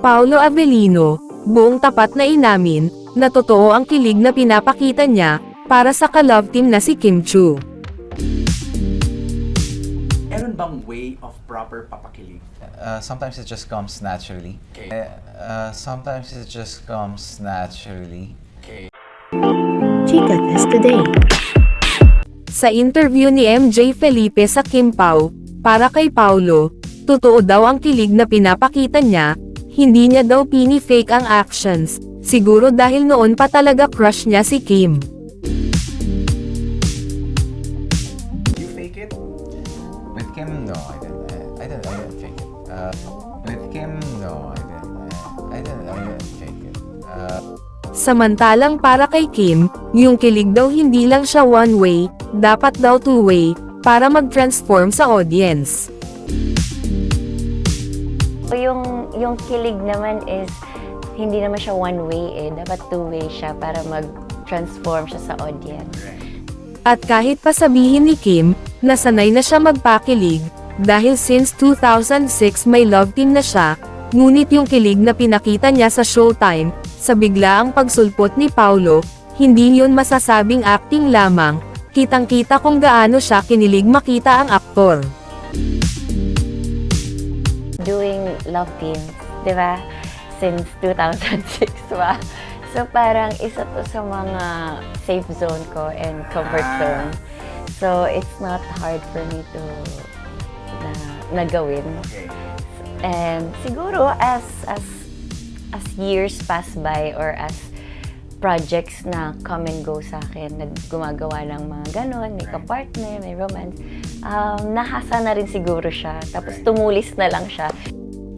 Paulo Avellino, buong tapat na inamin, na totoo ang kilig na pinapakita niya, para sa ka-love team na si Kim Chu. Meron bang way of proper papakilig? Uh, sometimes it just comes naturally. Okay. Uh, sometimes it just comes naturally. Okay. Chica Test Today. Sa interview ni MJ Felipe sa Kim Pao, para kay Paulo, totoo daw ang kilig na pinapakita niya, hindi niya daw pini-fake ang actions, siguro dahil noon pa talaga crush niya si Kim. You fake it? With Kim, no, I didn't. I, didn't. I didn't fake it. Uh, with Kim, no, I didn't. I, I didn't. I didn't fake it. Uh, Samantalang para kay Kim, yung kilig daw hindi lang siya one way, dapat daw two way, para mag-transform sa audience. So yung, yung kilig naman is, hindi naman siya one way eh. Dapat two way siya para mag-transform siya sa audience. At kahit pa sabihin ni Kim, na sanay na siya magpakilig, dahil since 2006 may love team na siya, ngunit yung kilig na pinakita niya sa showtime, sa biglaang pagsulpot ni Paulo, hindi yun masasabing acting lamang, kitang-kita kung gaano siya kinilig makita ang aktor. Doing love team, di ba? Since 2006 ba? So parang isa to sa mga safe zone ko and comfort Ah. zone. So it's not hard for me to na, na gawin. Okay. And siguro as as as years pass by or as projects na come and go sa akin, naggumagawa ng mga ganon, may ka-partner, may romance, um, nahasa na rin siguro siya. Tapos tumulis na lang siya.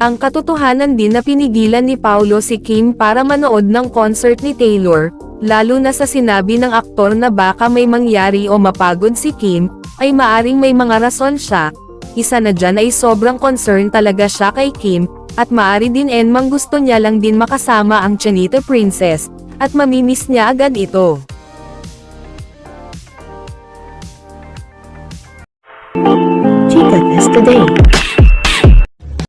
Ang katotohanan din na pinigilan ni Paulo si Kim para manood ng concert ni Taylor, lalo na sa sinabi ng aktor na baka may mangyari o mapagod si Kim, ay maaring may mga rason siya. Isa na dyan ay sobrang concern talaga siya kay Kim, at maari din enmang gusto niya lang din makasama ang Chanita Princess, at mamimiss niya agad ito. Today.